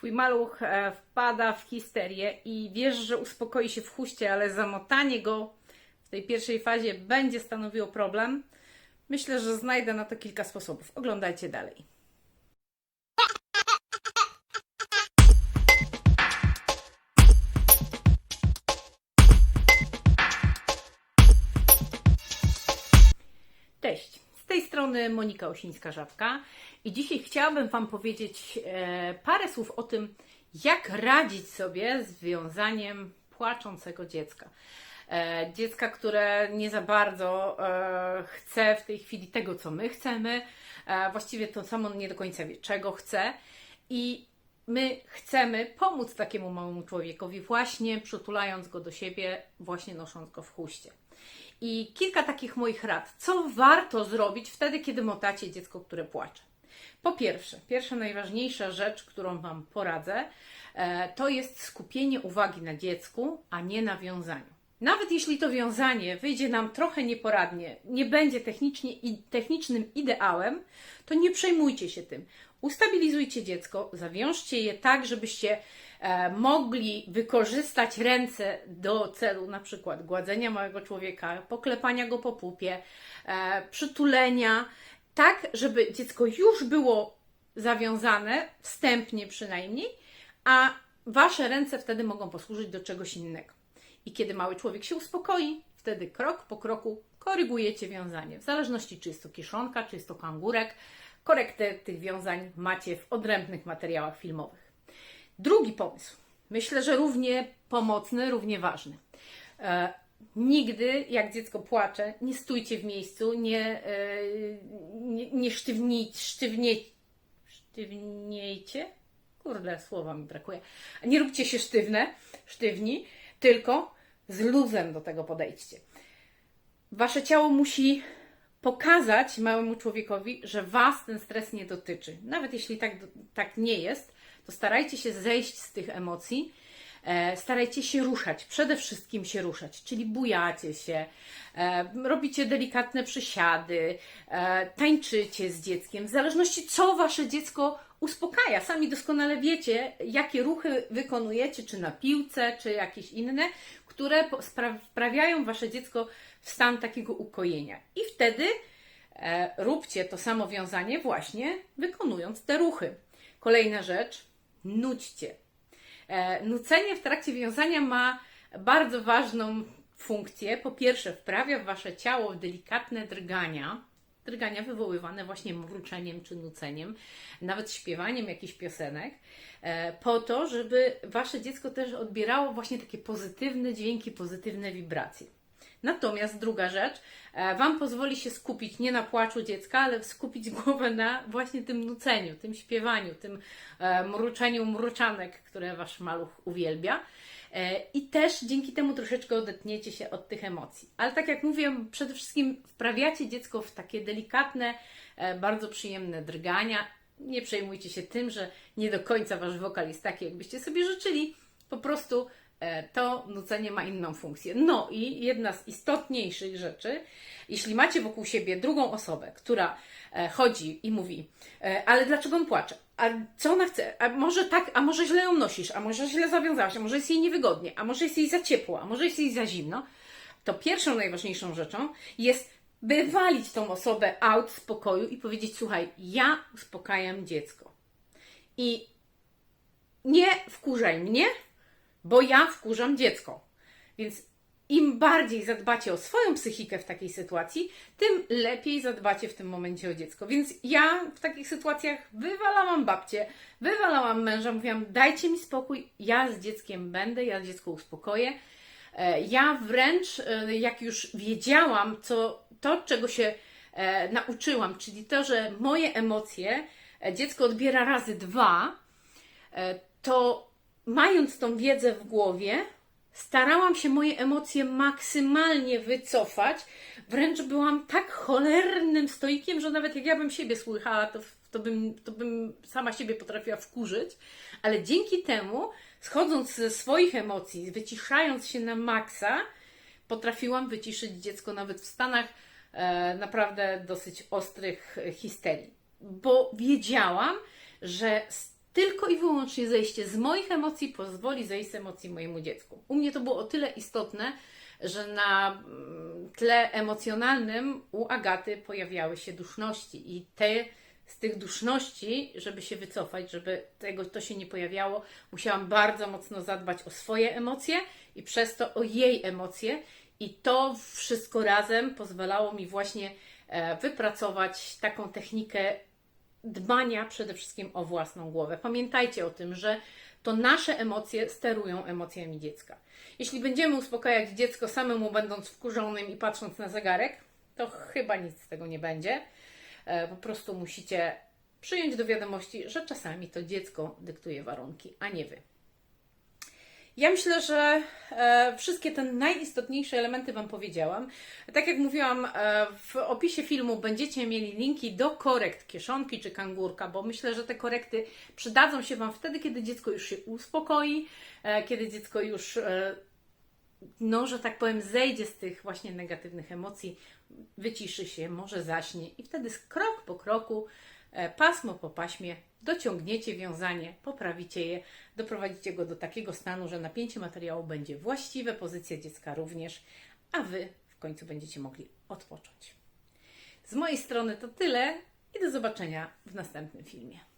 twój maluch e, wpada w histerię i wiesz, że uspokoi się w chuście, ale zamotanie go w tej pierwszej fazie będzie stanowiło problem, myślę, że znajdę na to kilka sposobów. Oglądajcie dalej. Tej strony Monika Osińska-Żabka i dzisiaj chciałabym Wam powiedzieć e, parę słów o tym, jak radzić sobie z wiązaniem płaczącego dziecka. E, dziecka, które nie za bardzo e, chce w tej chwili tego, co my chcemy, właściwie to samo nie do końca wie, czego chce i my chcemy pomóc takiemu małemu człowiekowi właśnie przytulając go do siebie, właśnie nosząc go w chuście. I kilka takich moich rad, co warto zrobić wtedy, kiedy motacie dziecko, które płacze. Po pierwsze, pierwsza najważniejsza rzecz, którą Wam poradzę, e, to jest skupienie uwagi na dziecku, a nie na wiązaniu. Nawet jeśli to wiązanie wyjdzie nam trochę nieporadnie, nie będzie technicznie, i, technicznym ideałem, to nie przejmujcie się tym. Ustabilizujcie dziecko, zawiążcie je tak, żebyście e, mogli wykorzystać ręce do celu na przykład gładzenia małego człowieka, poklepania go po pupie, e, przytulenia, tak, żeby dziecko już było zawiązane, wstępnie przynajmniej, a wasze ręce wtedy mogą posłużyć do czegoś innego. I kiedy mały człowiek się uspokoi, wtedy krok po kroku korygujecie wiązanie. W zależności czy jest to kiszonka, czy jest to kangurek, korektę tych wiązań macie w odrębnych materiałach filmowych. Drugi pomysł, myślę, że równie pomocny, równie ważny. E, nigdy, jak dziecko płacze, nie stójcie w miejscu, nie, e, nie, nie sztywni, sztywnie, sztywniejcie. Kurde, słowa mi brakuje. Nie róbcie się sztywne, sztywni, tylko z luzem do tego podejdźcie. Wasze ciało musi pokazać małemu człowiekowi, że Was ten stres nie dotyczy. Nawet jeśli tak, tak nie jest, to starajcie się zejść z tych emocji, e, starajcie się ruszać, przede wszystkim się ruszać, czyli bujacie się, e, robicie delikatne przysiady, e, tańczycie z dzieckiem, w zależności co Wasze dziecko uspokaja. Sami doskonale wiecie, jakie ruchy wykonujecie, czy na piłce, czy jakieś inne, które wprawiają Wasze dziecko w stan takiego ukojenia. I wtedy e, róbcie to samo wiązanie właśnie wykonując te ruchy. Kolejna rzecz, nudźcie. E, nucenie w trakcie wiązania ma bardzo ważną funkcję. Po pierwsze, wprawia w Wasze ciało w delikatne drgania, drgania wywoływane właśnie mruczeniem czy nuceniem, nawet śpiewaniem jakichś piosenek, e, po to, żeby Wasze dziecko też odbierało właśnie takie pozytywne dźwięki, pozytywne wibracje. Natomiast druga rzecz, e, Wam pozwoli się skupić nie na płaczu dziecka, ale skupić głowę na właśnie tym nuceniu, tym śpiewaniu, tym e, mruczeniu mruczanek, które Wasz maluch uwielbia. E, I też dzięki temu troszeczkę odetniecie się od tych emocji. Ale tak jak mówię, przede wszystkim wprawiacie dziecko w takie delikatne, e, bardzo przyjemne drgania. Nie przejmujcie się tym, że nie do końca Wasz wokal jest taki, jakbyście sobie życzyli. Po prostu e, to nucenie ma inną funkcję. No i jedna z istotniejszych rzeczy, jeśli macie wokół siebie drugą osobę, która chodzi i mówi, ale dlaczego on płacze? A co ona chce? A może tak, a może źle ją nosisz, a może źle zawiązałaś, a może jest jej niewygodnie, a może jest jej za ciepło, a może jest jej za zimno, to pierwszą najważniejszą rzeczą jest wywalić tą osobę out z pokoju i powiedzieć, słuchaj, ja uspokajam dziecko. I nie wkurzaj mnie, bo ja wkurzam dziecko. Więc im bardziej zadbacie o swoją psychikę w takiej sytuacji, tym lepiej zadbacie w tym momencie o dziecko. Więc ja w takich sytuacjach wywalałam babcię, wywalałam męża, mówiłam: dajcie mi spokój, ja z dzieckiem będę, ja dziecko uspokoję. E, Ja wręcz, e, jak już wiedziałam, co, to, czego się e, nauczyłam, czyli to, że moje emocje dziecko odbiera razy dwa, to mając tą wiedzę w głowie, starałam się moje emocje maksymalnie wycofać. Wręcz byłam tak cholernym stoikiem, że nawet jak ja bym siebie słychała, to, to, bym, to bym sama siebie potrafiła wkurzyć. Ale dzięki temu, schodząc ze swoich emocji, wyciszając się na maksa, potrafiłam wyciszyć dziecko nawet w stanach e, naprawdę dosyć ostrych e, histerii. Bo wiedziałam, że tylko i wyłącznie zejście z moich emocji pozwoli zejść z emocji mojemu dziecku. U mnie to było o tyle istotne, że na mm, tle emocjonalnym u Agaty pojawiały się duszności i te z tych duszności, żeby się wycofać, żeby tego to się nie pojawiało, musiałam bardzo mocno zadbać o swoje emocje i przez to o jej emocje i to wszystko razem pozwalało mi właśnie e, wypracować taką technikę dbania przede wszystkim o własną głowę. Pamiętajcie o tym, że to nasze emocje sterują emocjami dziecka. Jeśli będziemy uspokajać dziecko samemu będąc wkurzonym i patrząc na zegarek, to chyba nic z tego nie będzie. E, Po prostu musicie przyjąć do wiadomości, że czasami to dziecko dyktuje warunki, a nie wy. Ja myślę, że e, wszystkie te najistotniejsze elementy Wam powiedziałam. Tak jak mówiłam, e, w opisie filmu będziecie mieli linki do korekt kieszonki czy kangurka, bo myślę, że te korekty przydadzą się Wam wtedy, kiedy dziecko już się uspokoi, e, kiedy dziecko już, no, że tak powiem, zejdzie z tych właśnie negatywnych emocji, wyciszy się, może zaśnie i wtedy krok po kroku, pasmo po paśmie dociągniecie wiązanie, poprawicie je, doprowadzicie go do takiego stanu, że napięcie materiału będzie właściwe, pozycja dziecka również, a Wy w końcu będziecie mogli odpocząć. Z mojej strony to tyle i do zobaczenia w następnym filmie.